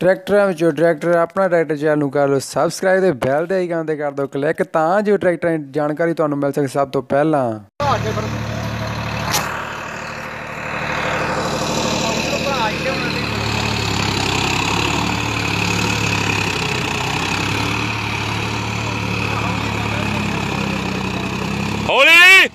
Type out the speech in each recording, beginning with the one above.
ਟਰੈਕਟਰਾਂ ਵਿੱਚੋਂ ਟਰੈਕਟਰ ਆਪਣਾ ਟਰੈਕਟਰ ਚੈਨਲ ਨੂੰ ਕਰ ਲਓ ਸਬਸਕ੍ਰਾਈਬ ਤੇ ਬੈਲ ਦੇ ਆਈਕਨ ਤੇ ਕਰ ਦਿਓ ਕਲਿੱਕ ਤਾਂ ਜੋ ਟਰੈਕਟਰਾਂ ਦੀ ਜਾਣਕਾਰੀ ਤੁਹਾਨੂੰ ਮਿਲ ਸਕੇ ਸਭ ਤੋਂ ਪਹਿਲਾਂ ਹੌਲੀ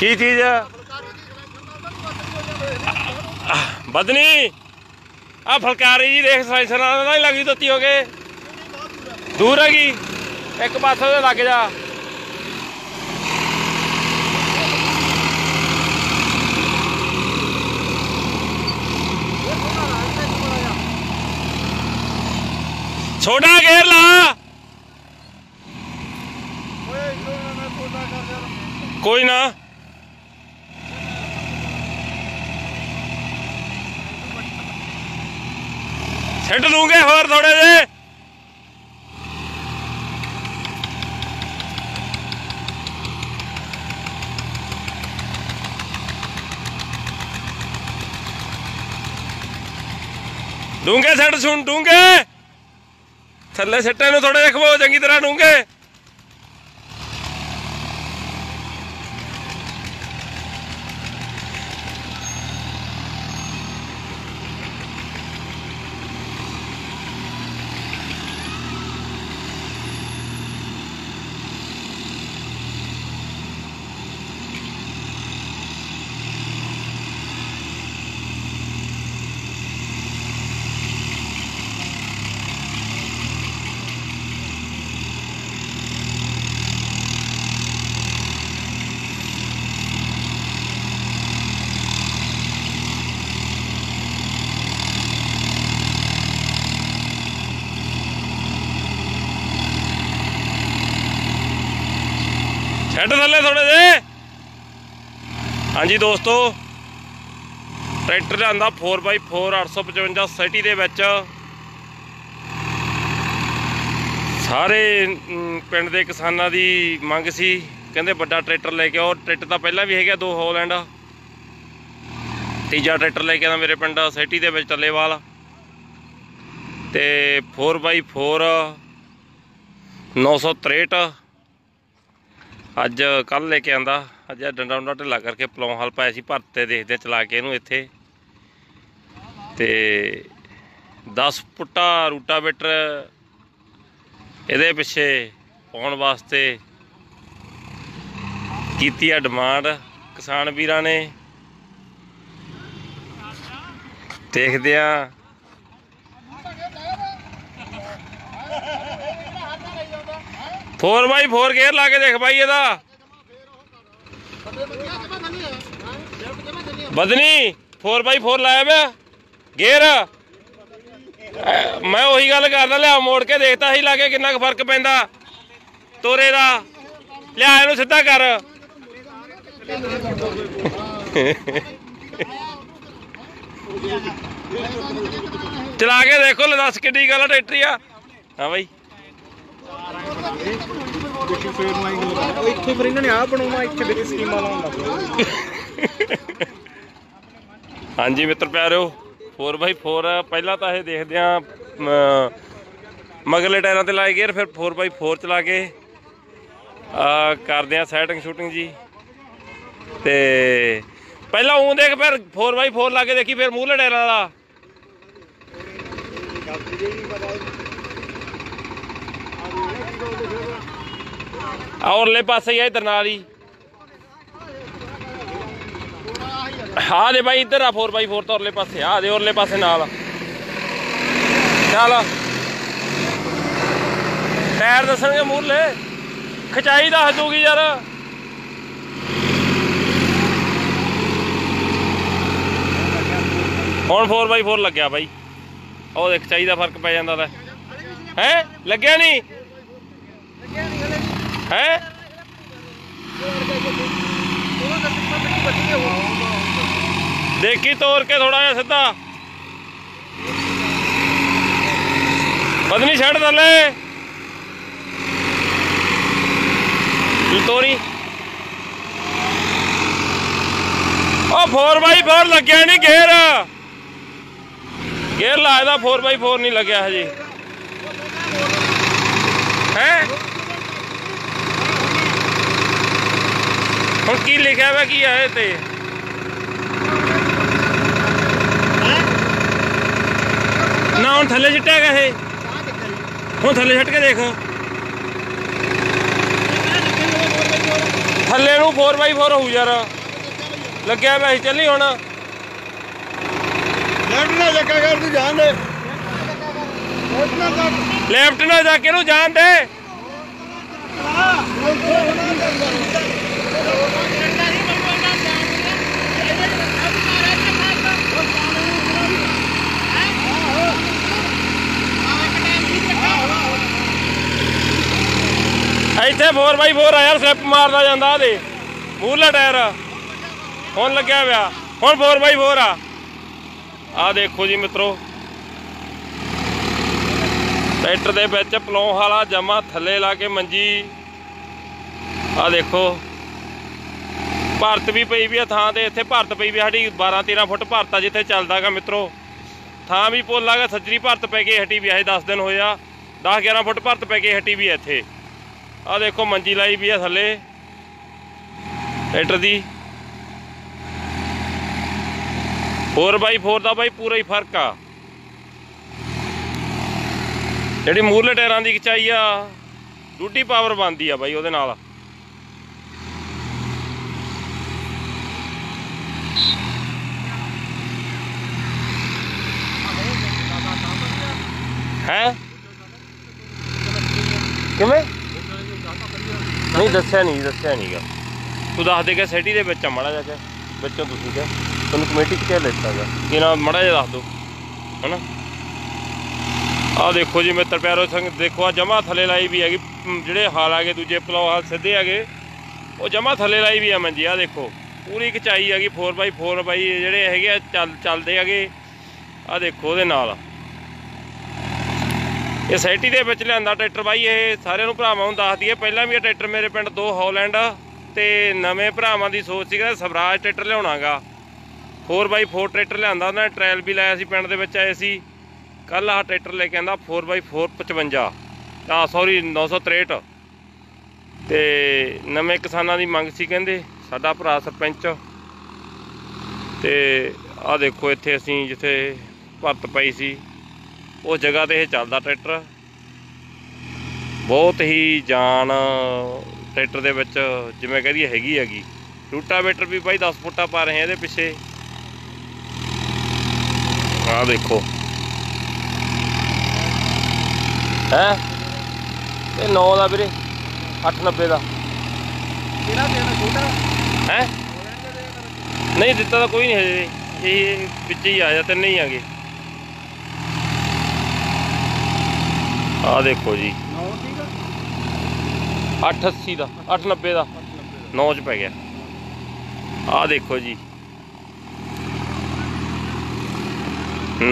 ਕੀ ਚੀਜ਼ ਆ? ਬਦਨੀ। ਆ ਫਲਕਾਰੀ ਜੀ ਦੇਖ ਸਾਇੰਸਰ ਨਾਲ ਨਹੀਂ ਲੱਗੀ ਦਿੱਤੀ ਹੋ ਗਏ ਦੂਰ ਹੈਗੀ ਇੱਕ ਪਾਸੇ ਤੇ ਲੱਗ ਜਾ। ਛੋਟਾ ਗੇਰ ਲਾ। ਕੋਈ ਨਾ। ਛੱਡ ਦੂੰਗੇ ਹੋਰ ਥੋੜੇ ਜੇ ਡੂੰਗੇ ਛੱਡ ਸੁਣ ਡੂੰਗੇ ਥੱਲੇ ਸਿੱਟੇ ਨੂੰ ਥੋੜੇ ਦੇਖੋ ਚੰਗੀ ਤਰ੍ਹਾਂ ਡੂੰਗੇ ਛੱਡ ਥੱਲੇ ਥੋੜੇ ਜੇ ਹਾਂਜੀ ਦੋਸਤੋ, ਟਰੈਕਟਰ ਲਿਆਂਦਾ 4x4 855 ਸਿਟੀ ਦੇ ਵਿੱਚ। ਸਾਰੇ ਪਿੰਡ ਦੇ ਕਿਸਾਨਾਂ ਦੀ ਮੰਗ ਸੀ, ਕਹਿੰਦੇ ਵੱਡਾ ਟਰੈਕਟਰ ਲੈ ਕੇ ਆਓ। ਟਰੈਕਟਰ ਤਾਂ ਪਹਿਲਾਂ ਵੀ ਹੈਗਾ ਦੋ ਹੋਲੈਂਡ ਤੀਜਾ ਟਰੈਕਟਰ ਲੈ ਕੇ ਆਉਂਦਾ ਮੇਰੇ ਪਿੰਡ ਸਿਟੀ ਦੇ ਵਿੱਚ ਟੱਲੇਵਾਲ। ਤੇ 4x4 963 ਅੱਜ ਕੱਲ ਲੈ ਕੇ ਆਂਦਾ। ਅੱਜ ਇਹ ਡੰਡਾ ਡੰਡਾ ਢਿੱਲਾ ਕਰਕੇ ਪਲੌਂ ਹਲ ਪਾਇਆ ਸੀ ਭਰਤੇ ਦੇਖਦੇ ਚਲਾ ਕੇ ਇਹਨੂੰ ਇੱਥੇ। ਤੇ 10 ਫੁੱਟਾ ਰੂਟਾਵੇਟਰ ਇਹਦੇ ਪਿੱਛੇ ਪਾਉਣ ਵਾਸਤੇ ਕੀਤੀ ਆ ਡਿਮਾਂਡ ਕਿਸਾਨ ਵੀਰਾਂ ਨੇ। ਦੇਖਦੇ ਆ ਫੋਰ ਬਾਈ, ਫੋਰ ਗੇਅਰ ਲਾ ਕੇ ਦੇਖ ਬਾਈ ਇਹਦਾ। ਬਦਨੀ 4x4 ਲਾਇਆ ਪਿਆ। ਗੇਅਰ। ਮੈਂ ਉਹੀ ਗੱਲ ਕਰਦਾ, ਲਿਆ ਮੋੜ ਕੇ ਦੇਖਤਾ ਸੀ ਲਾ ਕੇ ਕਿੰਨਾ ਕੁ ਫ਼ਰਕ ਪੈਂਦਾ। ਤੋਰੇ ਦਾ। ਲਿਆ ਇਹਨੂੰ ਸਿੱਧਾ ਕਰ। ਚਲਾ ਕੇ ਦੇਖੋ ਲੈ ਦੱਸ ਕਿੱਡੀ ਗੱਲ ਆ, ਟਰੈਕਟਰੀ ਆ। ਹਾਂ ਬਾਈ। ਇੱਥੇ ਫਿਰ ਇਹਨਾਂ ਨੇ ਆ ਬਣਾਉਣਾ, ਇੱਥੇ ਵਿੱਚ ਸਕੀਮਾਂ ਲਾਉਣ ਲੱਗ ਪਏ ਹਾਂਜੀ ਮਿੱਤਰ ਪਿਆਰਿਓ 4x4 ਪਹਿਲਾਂ ਤਾਂ ਇਹ ਦੇਖਦੇ ਆ ਮਗਲੇ ਟਾਇਰਾਂ ਤੇ ਲਾਏ ਗੇਅਰ ਫਿਰ 4x4 ਚਲਾ ਕੇ, ਆ, ਕਰਦੇ ਆ ਸੈਟਿੰਗ ਸ਼ੂਟਿੰਗ ਜੀ। ਤੇ ਪਹਿਲਾਂ ਉਹ ਦੇਖ ਫਿਰ 4x4 ਲਾ ਕੇ ਦੇਖੀ, ਫਿਰ ਮੂਹਲੇ ਟਾਇਰਾਂ ਦਾ ਔਰਲੇ ਪਾਸੇ ਹੀ ਆ ਇਧਰ ਨਾਲ ਹੀ। ਆ ਦੇ ਬਾਈ ਇੱਧਰ ਆ 4x4 ਤੋਂ ਉਰਲੇ ਪਾਸੇ ਆ। ਦੇ ਉਰਲੇ ਪਾਸੇ ਨਾਲ। ਚੱਲ। ਟਾਇਰ ਦੱਸਣਗੇ ਮੂਰਲੇ ਖਚਾਈ ਦਾ ਦੂਗੀ ਯਾਰ। ਹੁਣ 4x4 ਲੱਗਿਆ ਬਾਈ। ਉਹ ਦੇਖ ਚਾਹੀਦਾ ਫ਼ਰਕ ਪੈ ਜਾਂਦਾ ਤਾਂ ਹੈ? ਲੱਗਿਆ ਨਹੀਂ? ਹੈ? ਦੇਖੀ ਤੋਰ ਕੇ ਥੋੜਾ ਜਿਹਾ ਸਿੱਧਾ। ਪਤਨੀ ਛੱਡ ਥੱਲੇ। ਤੂੰ ਤੋਰੀ। ਉਹ 4x4 ਲੱਗਿਆ ਨਹੀਂ ਗੇਅਰ ਗੇਅਰ ਲਾਇਦਾ 4x4 ਨਹੀਂ ਲੱਗਿਆ ਹਜੇ। ਹੈ? ਹੁਣ ਕੀ ਲਿਖਿਆ ਵਾ ਕੀ ਆ ਇਹ ਤੇ? ਨਾ ਹੁਣ ਥੱਲੇ ਸਿੱਟਿਆ ਗਾ ਇਹ? ਹੁਣ ਥੱਲੇ ਛੱਟ ਕੇ ਦੇਖ। ਥੱਲੇ ਨੂੰ 4x4 ਹੋਊ ਯਾਰ। ਲੱਗਿਆ ਵੈਸੇ ਚੱਲੀ ਹੁਣ। ਲੈਫਟ ਨਾ ਜੱਕਾ ਕਰ ਤੂੰ ਜਾਣ ਦੇ। ਲੈਫਟ ਨਾਲ ਜਾ ਕੇ ਨੂੰ ਜਾਣ ਦੇ। 4x4 ਆ ਯਾਰ ਸਲਿੱਪ ਮਾਰਦਾ ਜਾਂਦਾ ਦੇ ਮੂਹਰਲਾ ਟਾਇਰ। ਹੁਣ ਲੱਗਿਆ ਪਿਆ। ਹੁਣ 4x4 ਆ। ਆ ਦੇਖੋ ਜੀ ਮਿੱਤਰੋ। ਟਰੈਕਟਰ ਦੇ ਵਿੱਚ ਪਲੌਂ ਵਾਲਾ ਜਮਾ ਥੱਲੇ ਲਾ ਕੇ ਮੰਜੀ। ਆ ਦੇਖੋ। ਭਾਰਤ ਵੀ ਪਈ ਵੀ ਆ ਥਾਂ ਤੇ, ਇੱਥੇ ਭਾਰਤ ਪਈ ਵੀ ਆ। ਸਾਡੀ 12 13 ਫੁੱਟ ਭਾਰਤ ਆ ਜਿੱਥੇ ਚੱਲਦਾਗਾ ਮਿੱਤਰੋ। ਥਾਂ ਵੀ ਪੋਲਾਗਾ, ਸੱਜਰੀ ਭਾਰਤ ਪੈ ਕੇ ਹਟੀ ਵੀ ਆ। ਇਹ 10 ਦਿਨ ਹੋਇਆ ਆ। 10 11 ਫੁੱਟ ਭਾਰਤ ਪੈ ਕੇ ਹਟੀ ਵੀ ਆ ਇੱਥੇ। ਆ ਦੇਖੋ ਮੰਜੀ ਲਾਈ ਵੀ ਆ ਥੱਲੇ। ਟਰੈਕਟਰ ਦੀ। 4x4 ਦਾ ਬਾਈ ਪੂਰਾ ਹੀ ਫ਼ਰਕ ਆ। ਜਿਹੜੀ ਮੂਰਲੇ ਟਾਇਰਾਂ ਦੀ ਖਿਚਾਈ ਆ ਡੂਟੀ ਪਾਵਰ ਬਣਦੀ ਆ ਬਾਈ ਉਹਦੇ ਨਾਲ। ਹੈ? ਕਿਵੇਂ? ਨਹੀਂ, ਦੱਸਿਆ ਨਹੀਂ, ਦੱਸਿਆ ਨਹੀਂਗਾ ਤੂੰ ਦੱਸ ਦੇ ਕਿ ਸਿਟੀ ਦੇ ਵਿੱਚ ਆ, ਮੜਾ ਜਾ ਕੇ, ਵਿੱਚੋਂ ਤੁਸੀਂ ਕਿ। ਤੁਹਾਨੂੰ ਕਮੇਟੀ ਚ ਕਿਹਾ ਲੈਤਾਗਾ ਕਿ ਨਾ ਮੜਾ ਜਾ ਦੱਸ ਦੋ, ਹਨਾ? ਆ ਦੇਖੋ ਜੀ, ਮਿੱਤਰ ਪਿਆਰੋ ਸਿੰਘ ਦੇਖੋ ਆ ਜਮਾ ਥੱਲੇ ਲਾਈ ਵੀ ਹੈਗੀ ਜਿਹੜੇ ਹਾਲ ਆਗੇ ਦੂਜੇ ਪਲੋ ਹਾਲ ਸਿੱਧੇ ਹੈਗੇ। ਉਹ ਜਮਾ ਥੱਲੇ ਲਾਈ ਵੀ ਆ ਮੰਜੀ ਆ ਦੇਖੋ। ਪੂਰੀ ਕਚਾਈ ਹੈਗੀ 4x4 ਬਾਈ ਜਿਹੜੇ ਹੈਗੇ ਆ, ਚੱਲ, ਚੱਲਦੇ ਹੈਗੇ। ਆ ਦੇਖੋ ਉਹਦੇ ਨਾਲ। ਇਹ ਸੈਟੀ ਦੇ ਵਿੱਚ ਲਿਆਂਦਾ ਟਰੈਕਟਰ ਬਾਈ, ਇਹ ਸਾਰਿਆਂ ਨੂੰ ਭਰਾਵਾਂ ਨੂੰ ਦੱਸ ਦਈਏ ਪਹਿਲਾਂ ਵੀ ਇਹ ਟਰੈਕਟਰ ਮੇਰੇ ਪਿੰਡ ਦੋ ਹੌਲੈਂਡ ਤੇ ਨਵੇਂ ਭਰਾਵਾਂ ਦੀ ਸੋਚ ਸੀ ਸੀਗਾ, ਸਵਰਾਜ ਟਰੈਕਟਰ ਲਿਆਉਣਾਗਾ। 4x4 ਟਰੈਕਟਰ ਲਿਆਂਦਾ ਉਹਨਾਂ ਨੇ ਟ੍ਰਾਇਲ ਵੀ ਲਾਇਆ ਸੀ, ਪਿੰਡ ਦੇ ਵਿੱਚ ਆਏ ਸੀ। ਕੱਲ ਆਹ ਟਰੈਕਟਰ ਲੈ ਕੇ ਆਂਦਾ 4x4 55 ਆ ਸੌਰੀ 963 ਤੇ ਨਵੇਂ ਕਿਸਾਨਾਂ ਦੀ ਮੰਗ ਸੀ ਕਹਿੰਦੇ, ਸਾਡਾ ਭਰਾ ਸਰਪੰਚ। ਤੇ ਆ ਦੇਖੋ ਇੱਥੇ ਅਸੀਂ ਜਿੱਥੇ ਭਰਤ ਪਈ ਸੀ। ਉਸ ਜਗ੍ਹਾ ਤੇ ਇਹ ਚੱਲਦਾ ਟਰੈਕਟਰ। ਬਹੁਤ ਹੀ ਜਾਨ ਟਰੈਕਟਰ ਦੇ ਵਿੱਚ ਜਿਵੇਂ ਕਹਦੀਏ ਹੈਗੀ ਹੈਗੀ। ਰੂਟਾਵੇਟਰ ਵੀ ਬਾਈ 10 ਫੁੱਟਾ ਪਾ ਰਹੇ ਆ ਇਹਦੇ ਪਿੱਛੇ। ਆ ਦੇਖੋ। ਹੈ? ਇਹ 9 ਦਾ ਵੀਰੇ 890 ਦਾ। ਕਿਹੜਾ ਦੇਣਾ ਛੋਟਾ? ਹੈ? ਨਹੀਂ ਦਿੱਤਾ ਤਾਂ ਕੋਈ ਨਹੀਂ ਹਜੇ। ਇਹ ਵਿੱਚ ਹੀ ਆ ਜਾ ਤਿੰਨੇ ਹੀ ਆਗੇ। ਆ ਦੇਖੋ ਜੀ। ਨੌ ਠੀਕ ਆ? 880 ਦਾ 890 ਦਾ। 9 ਚ ਪੈ ਗਿਆ। ਆ ਦੇਖੋ ਜੀ।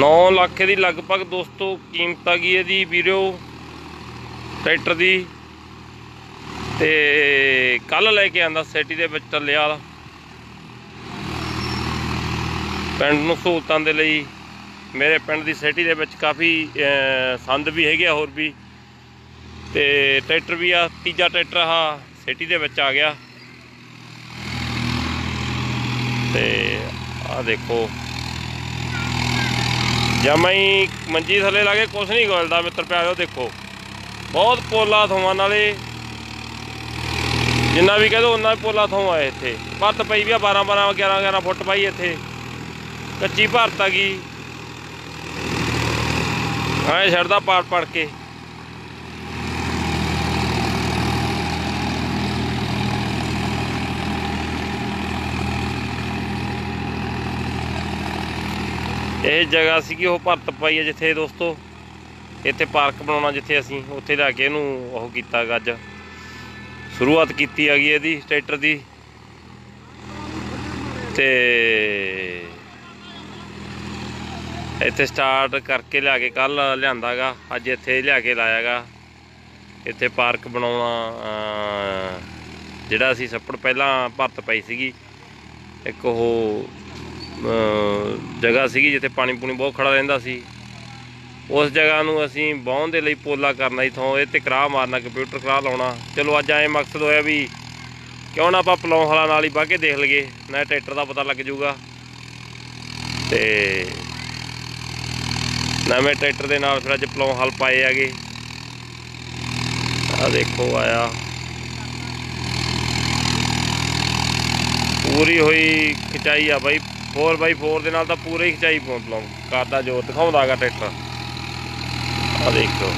9 ਲੱਖ ਦੀ ਲਗਭਗ ਦੋਸਤੋ ਕੀਮਤ ਆ ਗਈ ਇਹਦੀ ਵੀਰੋ ਟਰੈਕਟਰ ਦੀ। ਤੇ ਕੱਲ ਲੈ ਕੇ ਆਂਦਾ ਸਿਟੀ ਦੇ ਵਿੱਚ ਚੱਲਿਆ ਪਿੰਡ ਨੂੰ ਸਹੂਲਤਾਂ ਦੇ ਲਈ ਮੇਰੇ ਪਿੰਡ ਦੀ ਸਿਟੀ ਦੇ ਵਿੱਚ ਕਾਫੀ ਸੰਦ ਵੀ ਹੈਗੇ ਆ ਹੋਰ ਵੀ। ਤੇ ਟਰੈਕਟਰ ਵੀ ਆ, ਤੀਜਾ ਟਰੈਕਟਰ ਆ ਸਿਟੀ ਦੇ ਵਿੱਚ ਆ ਗਿਆ। ਤੇ ਆ ਦੇਖੋ। ਜਮਾਂ ਹੀ ਮੰਜੀ ਥੱਲੇ ਲਾਗੇ ਕੁਛ ਨਹੀਂ ਗੋਲਦਾ, ਮਿੱਤਰ ਪਿਆਰਿਓ ਦੇਖੋ। ਬਹੁਤ ਪੋਲਾ ਥੋਵਾਂ ਨਾਲੇ। ਜਿੰਨਾ ਵੀ ਕਹਦੋ ਉਹਨਾਂ ਹੀ ਪੋਲਾ ਥੋਂ ਆਏ ਇੱਥੇ। ਭਰਤ ਪਈ ਵੀ ਆ 12 12 11 11 ਫੁੱਟ ਪਾਈ ਇੱਥੇ। ਕੱਚੀ ਭਰਤ ਆ ਗਈ। ਐ ਛੱਡਦਾ ਪਾੜ ਪੜ ਕੇ। ਇਹ ਜਗ੍ਹਾ ਸੀਗੀ ਉਹ ਭਰਤ ਪਾਈ ਹੈ ਜਿੱਥੇ ਦੋਸਤੋ। ਇੱਥੇ ਪਾਰਕ ਬਣਾਉਣਾ ਜਿੱਥੇ ਅਸੀਂ, ਉੱਥੇ ਲੈ ਕੇ ਇਹਨੂੰ ਉਹ ਕੀਤਾ ਗਾ ਅੱਜ। ਸ਼ੁਰੂਆਤ ਕੀਤੀ ਹੈਗੀ ਇਹਦੀ, ਟਰੈਕਟਰ ਦੀ। ਤੇ ਇੱਥੇ ਸਟਾਰਟ ਕਰਕੇ ਲਿਆ ਕੇ ਕੱਲ ਲਿਆਂਦਾਗਾ ਅੱਜ ਇੱਥੇ ਲਿਆ ਕੇ ਲਾਇਆਗਾ ਇੱਥੇ ਪਾਰਕ ਬਣਾਉਣਾ ਜਿਹੜਾ ਅਸੀਂ ਛੱਪੜ ਪਹਿਲਾਂ ਭਰਤ ਪਈ ਸੀਗੀ, ਇੱਕ ਉਹ ਜਗ੍ਹਾ ਸੀਗੀ ਜਿੱਥੇ ਪਾਣੀ ਪੂਣੀ ਬਹੁਤ ਖੜਾ ਰਹਿੰਦਾ ਸੀ। ਉਸ ਜਗ੍ਹਾ ਨੂੰ ਅਸੀਂ ਵਾਹੁਣ ਦੇ ਲਈ ਪੋਲਾ ਕਰਨਾ ਇਥੋਂ ਇਹ ਤੇ ਕਰਾਹ ਮਾਰਨਾ, ਕੰਪਿਊਟਰ ਕਰਾਹ ਲਾਉਣਾ। ਚਲੋ ਅੱਜ ਐ ਮਕਸਦ ਹੋਇਆ ਵੀ ਕਿਉਂ ਨਾ ਆਪਾਂ ਪਲੌਂ ਹਲਾ ਨਾਲ ਹੀ ਬਾਹ ਕੇ ਦੇਖ ਲਈਏ, ਨਾ ਟਰੈਕਟਰ ਦਾ ਪਤਾ ਲੱਗ ਜਾਊਗਾ। ਤੇ ਨਵੇਂ ਟਰੈਕਟਰ ਦੇ ਨਾਲ ਫਿਰ ਅੱਜ ਪਲੌਂ ਹਲ ਪਾਏ ਹੈਗੇ। ਆ ਦੇਖੋ ਆਇਆ। ਪੂਰੀ ਹੋਈ ਖਿਚਾਈ ਆ ਬਾਈ। 4x4 ਦੇ ਨਾਲ ਤਾਂ ਪੂਰੀ ਖਿਚਾਈ ਪਲੌਂ। ਕਰਦਾ ਜੋ ਦਿਖਾਉਂਦਾਗਾ ਟਰੈਕਟਰ। ਆ ਦੇਖੋ।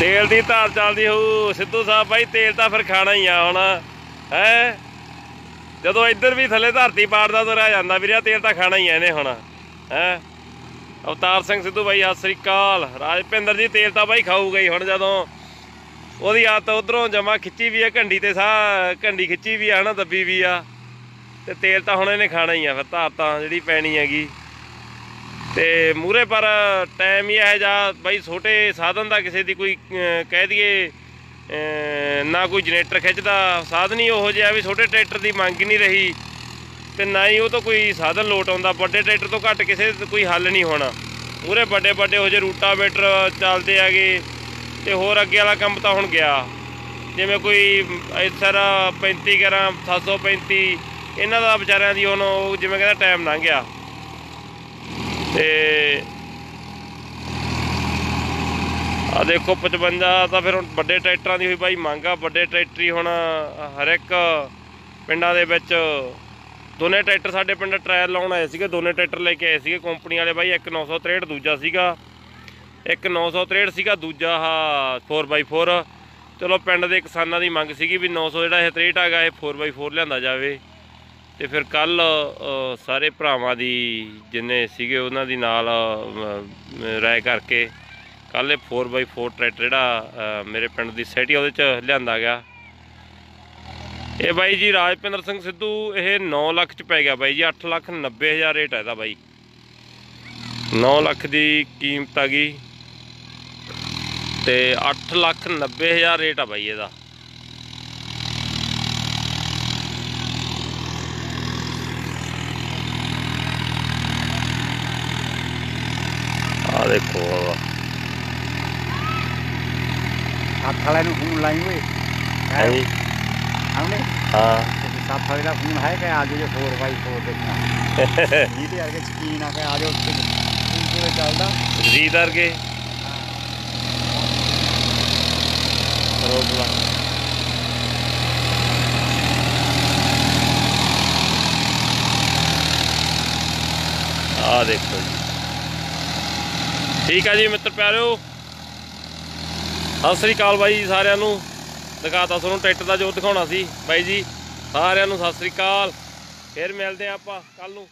ਤੇਲ ਦੀ ਧਾਰ ਚੱਲਦੀ ਹੋਊ। ਸਿੱਧੂ ਸਾਹਿਬ ਬਾਈ, ਤੇਲ ਤਾਂ ਫਿਰ ਖਾਣਾ ਹੀ ਆ ਹੁਣ। ਹੈ? ਜਦੋਂ ਇੱਧਰ ਵੀ ਥੱਲੇ ਧਰਤੀ ਪਾੜਦਾ ਤੁਰਿਆ ਜਾਂਦਾ ਵੀਰਿਆ ਤੇਲ ਤਾਂ ਖਾਣਾ ਹੀ ਆ ਇਹਨੇ ਹੁਣ, ਹੈ? ਅਵਤਾਰ ਸਿੰਘ ਸਿੱਧੂ ਬਾਈ, ਸਤਿ ਸ੍ਰੀ ਅਕਾਲ। ਰਾਜਪਿੰਦਰ ਜੀ, ਤੇਲ ਤਾਂ ਬਾਈ ਖਾਊਗਾ ਹੀ ਹੁਣ ਜਦੋਂ। ਉਹਦੀ ਆਦਤ ਉਧਰੋਂ ਜਮਾ ਖਿੱਚੀ ਵੀ ਆ, ਘੰਡੀ ਤੇ ਸਾਹ ਘੰਡੀ ਖਿੱਚੀ ਵੀ ਆ ਹਨਾ ਦੱਬੀ ਵੀ ਆ। ਤੇ ਤੇਲ ਤਾਂ ਹੁਣ ਇਹਨੇ ਖਾਣਾ ਹੀ ਆ ਫਿਰ, ਧਾਰ ਤਾਂ ਜਿਹੜੀ ਪੈਣੀ ਹੈਗੀ। ਤੇ ਮੂਰੇ ਪਰ ਟਾਈਮ ਹੀ ਇਹ ਜਾ ਬਾਈ ਛੋਟੇ ਸਾਧਨ ਦਾ ਕਿਸੇ ਦੀ ਕੋਈ ਕਹਿ ਦਈਏ ਨਾ ਕੋਈ ਜਨਰੇਟਰ ਖਿੱਚਦਾ, ਸਾਧਨ ਹੀ ਉਹੋ ਜਿਹਾ ਵੀ ਛੋਟੇ ਟਰੈਕਟਰ ਦੀ ਮੰਗ ਹੀ ਨਹੀਂ ਰਹੀ। ਤੇ ਨਾ ਹੀ ਉਹ ਤੋਂ ਕੋਈ ਸਾਧਨ ਲੋਟ ਆਉਂਦਾ, ਵੱਡੇ ਟਰੈਕਟਰ ਤੋਂ ਘੱਟ ਕਿਸੇ ਕੋਈ ਹੱਲ ਨਹੀਂ ਹੋਣਾ। ਮੂਰੇ ਵੱਡੇ ਵੱਡੇ ਹੋ ਜੇ ਰੂਟਾਵੇਟਰ ਚੱਲਦੇ ਹੈਗੇ, ਤੇ ਹੋਰ ਅੱਗੇ ਵਾਲਾ ਕੰਮ ਤਾਂ ਹੁਣ ਗਿਆ। ਜਿਵੇਂ ਕੋਈ ਐਸਰ 35 ਗ੍ਰਾਮ 735 ਇਹਨਾਂ ਦਾ ਵਿਚਾਰਿਆਂ ਦੀ ਹੁਣ ਉਹ ਜਿਵੇਂ ਕਹਿੰਦਾ ਟਾਈਮ ਲੰਘ ਗਿਆ। ਤੇ ਆ ਦੇਖੋ 55 ਤਾਂ ਫਿਰ ਹੁਣ ਵੱਡੇ ਟਰੈਕਟਰਾਂ ਦੀ ਹੋਈ ਬਾਈ ਮੰਗ ਆ। ਵੱਡੇ ਟਰੈਕਟਰੀ ਹੁਣ ਹਰ ਇੱਕ ਪਿੰਡਾਂ ਦੇ ਵਿੱਚ ਦੋਨੇ ਟਰੈਕਟਰ ਸਾਡੇ ਪਿੰਡ ਟ੍ਰਾਇਲ ਲਾਉਣ ਆਏ ਸੀਗੇ। ਦੋਨੇ ਟਰੈਕਟਰ ਲੈ ਕੇ ਆਏ ਸੀਗੇ ਕੰਪਨੀ ਵਾਲੇ ਬਾਈ। ਇੱਕ 963 ਦੂਜਾ ਸੀਗਾ। ਇੱਕ 963 ਸੀਗਾ ਦੂਜਾ ਆ 4x4 ਚਲੋ ਪਿੰਡ ਦੇ ਕਿਸਾਨਾਂ ਦੀ ਮੰਗ ਸੀਗੀ ਵੀ 900 ਜਿਹੜਾ ਇਹ 63 ਹੈਗਾ ਇਹ 4x4 ਲਿਆਂਦਾ ਜਾਵੇ। ਤੇ ਫਿਰ ਕੱਲ ਸਾਰੇ ਭਰਾਵਾਂ ਦੀ ਜਿੰਨੇ ਸੀਗੇ ਉਹਨਾਂ ਦੀ ਨਾਲ ਅ, ਰਾਏ ਕਰਕੇ ਕੱਲ ਇਹ 4x4 ਟਰੈਕਟਰ ਜਿਹੜਾ ਮੇਰੇ ਪਿੰਡ ਦੀ ਸਿਟੀ ਉਹਦੇ ਚ ਲਿਆਂਦਾ ਗਿਆ। ਇਹ ਬਾਈ ਜੀ ਰਾਜਪਿੰਦਰ ਸਿੰਘ ਸਿੱਧੂ, ਇਹ 9 ਲੱਖ ਚ ਪੈ ਗਿਆ ਬਾਈ ਜੀ 8 ਲੱਖ 90 ਹਜ਼ਾਰ ਰੇਟ ਹੈ ਇਹਦਾ ਬਾਈ। 9 ਲੱਖ ਦੀ ਕੀਮਤ ਆ ਗਈ ਤੇ 8 ਲੱਖ 90 ਹਜ਼ਾਰ ਰੇਟ ਆ ਬਾਈ ਇਹਦਾ। ਆ ਦੇਖੋ ਨੂੰ ਫੋਨ ਲਾਈ ਓਏ ਹੈ ਜੀ ਆਉਣੇ ਹਾਂ ਸੱਤ ਵਾਲੇ ਦਾ ਫੋਨ ਹੈ ਕਿ ਆ ਜਾਓ 4x4 ਦੇਖਣਾ ਜੀ ਤੇ ਅਰਗੇ ਸਕੀਨ ਆ ਕੇ ਆ ਜਾਓ ਉੱਤੇ ਸਕੀਨ ਪੂਰੇ ਚੱਲਦਾ ਜੀ ਦਰਗੇ ਰੋਡ ਲਾ ਆ ਦੇਖੋ ਜੀ। ਠੀਕ ਆ ਜੀ ਮਿੱਤਰ ਪਿਆਰਿਓ। ਸਤਿ ਸ੍ਰੀ ਅਕਾਲ ਬਾਈ ਜੀ ਸਾਰਿਆਂ ਨੂੰ। ਦਿਖਾਤਾ ਤੁਹਾਨੂੰ ਟਰੈਕਟਰ ਦਾ ਜੋ ਦਿਖਾਉਣਾ ਸੀ। ਬਾਈ ਜੀ, ਸਾਰਿਆਂ ਨੂੰ ਸਤਿ ਸ੍ਰੀ ਅਕਾਲ। ਫਿਰ ਮਿਲਦੇ ਆ ਆਪਾਂ ਕੱਲ ਨੂੰ।